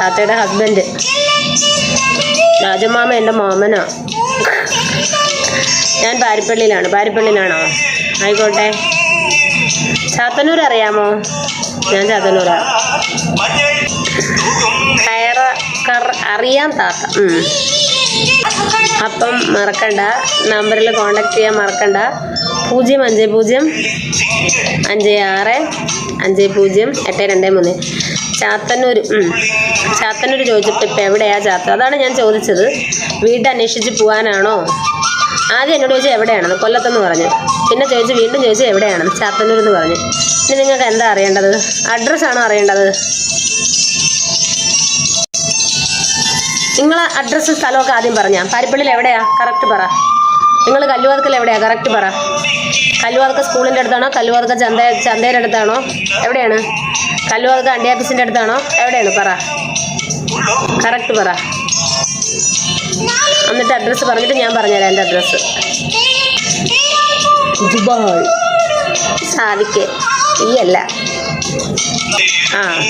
താത്തയുടെ husband. Rajamama എന്റെ മാമനാ. ഞാൻ പാരിപ്പള്ളിയിലാണ്. പാരിപ്പള്ളിയിലാണോ? ആയിക്കോട്ടെ. ചാത്തന്നൂർ അറിയാമോ ഞാൻ ചാത്തന്നൂരാ. കയറ അറിയാം താത്ത. അപ്പം മറക്കണ്ട. നമ്പറിൽ കോണ്ടാക്ട് ചെയ്യാൻ മറക്കണ്ട. പൂജ്യം അഞ്ച് പൂജ്യം അഞ്ച് ആറ് അഞ്ച് പൂജ്യം എട്ട് രണ്ട് മൂന്ന്. ചാത്തന്നൂർ. ചാത്തന്നൂർ ചോദിച്ചിട്ട് ഇപ്പം എവിടെയാ ചാത്ത? അതാണ് ഞാൻ ചോദിച്ചത്. വീട് അന്വേഷിച്ച് പോകാനാണോ ആദ്യം എന്നോട് ചോദിച്ചാൽ എവിടെയാണെന്ന് കൊല്ലത്തെന്ന് പറഞ്ഞു. പിന്നെ ചോദിച്ചു വീണ്ടും ചോദിച്ചു എവിടെയാണെന്ന് ചാത്തന്നൂർ എന്ന് പറഞ്ഞു. ഇനി നിങ്ങൾക്ക് എന്താ അറിയേണ്ടത്? അഡ്രസ്സാണോ അറിയേണ്ടത്? നിങ്ങൾ അഡ്രസ്സ് സ്ഥലമൊക്കെ ആദ്യം പറഞ്ഞാൽ പരിപ്പള്ളിയിൽ എവിടെയാ? കറക്റ്റ് പറ. നിങ്ങൾ കല്ലുവാതക്കൽ എവിടെയാ? കറക്റ്റ് പറ. കല്ലുവാതക്ക സ്കൂളിന്റെ അടുത്താണോ? കല്ലുവാതക്ക ചന്ത ചന്തയുടെ അടുത്താണോ? എവിടെയാണ്? കല്ലുവാതക്ക അണ്ടി ഓഫീസിന്റെ അടുത്താണോ? എവിടെയാണ്? പറ. കറക്റ്റ് പറ. എന്നിട്ട് അഡ്രസ്സ് പറഞ്ഞിട്ട് ഞാൻ പറഞ്ഞുതരാം എന്റെ അഡ്രസ്സ് ദുബായ്. സാധിക്കെ ഈ അല്ല. ആ.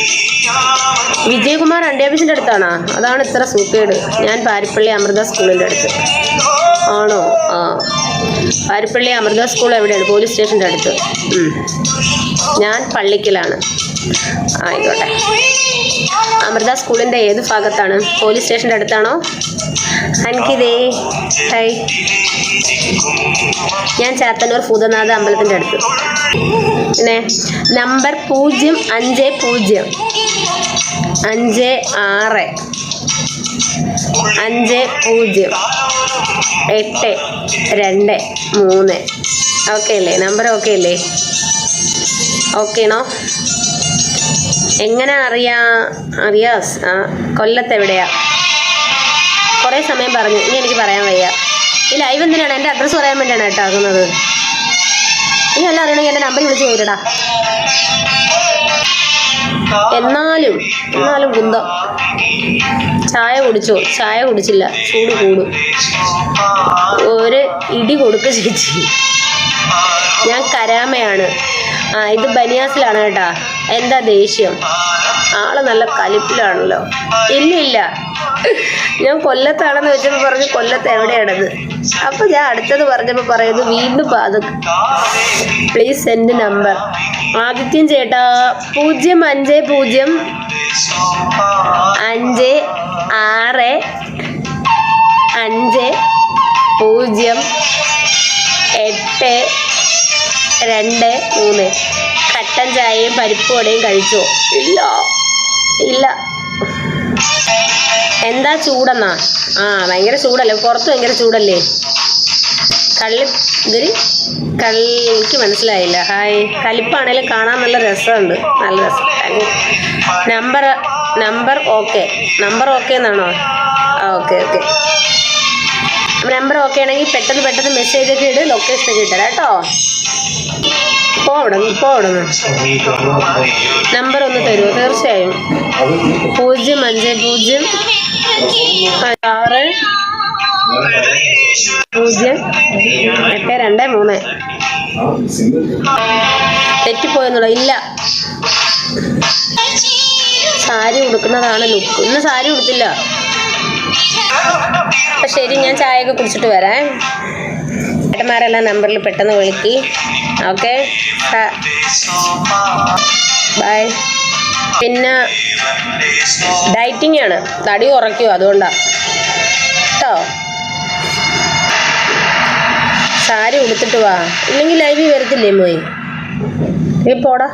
വിജയകുമാർ അണ്ടി ഓഫീസിന്റെ അടുത്താണോ? അതാണ് ഇത്ര സൂക്കേട്. ഞാൻ പാരിപ്പള്ളി അമൃത സ്കൂളിന്റെ അടുത്ത്. ആണോ? ആ. പാരിപ്പള്ളി അമൃത സ്കൂൾ എവിടെയാണ്? പോലീസ് സ്റ്റേഷന്റെ അടുത്ത്. ഞാൻ പള്ളിക്കലാണ്. ആയിക്കോട്ടെ. അമൃത സ്കൂളിന്റെ ഏത് ഭാഗത്താണ്? പോലീസ് സ്റ്റേഷന്റെ അടുത്താണോ? എനിക്കിതേ ഹൈ. ഞാൻ ചാത്തന്നൂർ ഭൂതനാഥ അമ്പലത്തിന്റെ അടുത്ത്. പിന്നെ നമ്പർ പൂജ്യം അഞ്ച് പൂജ്യം. അഞ്ച് ആറ്. അഞ്ച് പൂജ്യം. എട്ട് രണ്ട് മൂന്ന്. ഓക്കെ അല്ലേ? നമ്പർ ഓക്കെ അല്ലേ? ഓക്കേണോ എങ്ങനെ അറിയാ? അറിയാസ് ആ കൊല്ലത്ത് എവിടെയാ കുറേ സമയം പറഞ്ഞു. ഇനി എനിക്ക് പറയാൻ വയ്യ. ഈ ലൈവ് എന്തിനാണ്? എന്റെ അഡ്രസ്സ് പറയാൻ വേണ്ടിയാണ് കേട്ടോ ആകുന്നത്. ഇനി എല്ലാം അറിയണമെങ്കിൽ എന്റെ നമ്പർ വിളിച്ച് പോയിരടാ എന്നാലും എന്നാലും കുന്തം ചായ കുടിച്ചോ? ചായ കുടിച്ചില്ല. ചൂട് കൂടും. ഒരു ഇടി കൊടുക്ക് ചേച്ചി. ഞാൻ കരാമയാണ്. ആ ഇത് ബനിയാസിലാണ് കേട്ടാ. എന്താ ദേഷ്യം? ആൾ നല്ല കലിപ്പിലാണല്ലോ. ഇല്ല ഇല്ല. ഞാൻ കൊല്ലത്താണെന്ന് വെച്ചപ്പോൾ പറഞ്ഞു കൊല്ലത്ത് എവിടെയാണത്? അപ്പൊ ഞാൻ അടുത്തത് പറഞ്ഞപ്പോൾ പറയുന്നു വീണ്ടും പാത പ്ലീസ് സെൻഡ് നമ്പർ ആദിത്യം ചേട്ടാ പൂജ്യം അഞ്ച് പൂജ്യം അഞ്ച് ആറ് അഞ്ച് പൂജ്യം എട്ട് രണ്ട് മൂന്ന്. കട്ടൻ ചായയും പരിപ്പ് വടയും കഴിച്ചോ? ഇല്ല. ഇല്ല. എന്താ ചൂടെന്നാ? ആ ഭയങ്കര ചൂടല്ലേ? പുറത്ത് ഭയങ്കര ചൂടല്ലേ? കള്ളി ഇതിൽ കള്ളിക്ക് മനസ്സിലായില്ല. ഹായ്. കലിപ്പാണേലും കാണാൻ നല്ല രസമുണ്ട്. നല്ല രസം. Number number okay. Number okay എന്നാണോ? ആ ഓക്കെ ഓക്കെ. നമ്പർ ഓക്കെ ആണെങ്കിൽ പെട്ടെന്ന് പെട്ടെന്ന് മെസ്സേജ് ഒക്കെ ഇട് ലൊക്കേഷൻ ഒക്കെ ഇട്ടരാ കേട്ടോ. പോ അവിടെ പോ അവിടെ നമ്പർ ഒന്ന് തരുമോ തീർച്ചയായും. പൂജ്യം അഞ്ച് പൂജ്യം. ആറ്. പൂജ്യം. എട്ട് രണ്ട് മൂന്ന്. തെറ്റിപ്പോയെന്നുള്ള ഇല്ല. സാരി ഉടുക്കുന്നതാണ് ലുക്ക് ഇന്ന് സാരി ഉടുത്തില്ല. ശരി ഞാൻ ചായയൊക്കെ കുടിച്ചിട്ട് വരാം. ഏട്ടന്മാരെല്ലാം നമ്പറിൽ പെട്ടെന്ന് വിളിക്കി. ഓക്കെ? ബൈ. പിന്നെ ഡയറ്റിംഗ് ആണ്. തടി കുറയ്ക്കുമോ അതുകൊണ്ടാണ് കേട്ടോ സാരി ഉടുത്തിട്ട് വാ. ഇല്ലെങ്കിൽ ലൈവിൽ വരത്തില്ലേ മോയി? നീ പോടാ.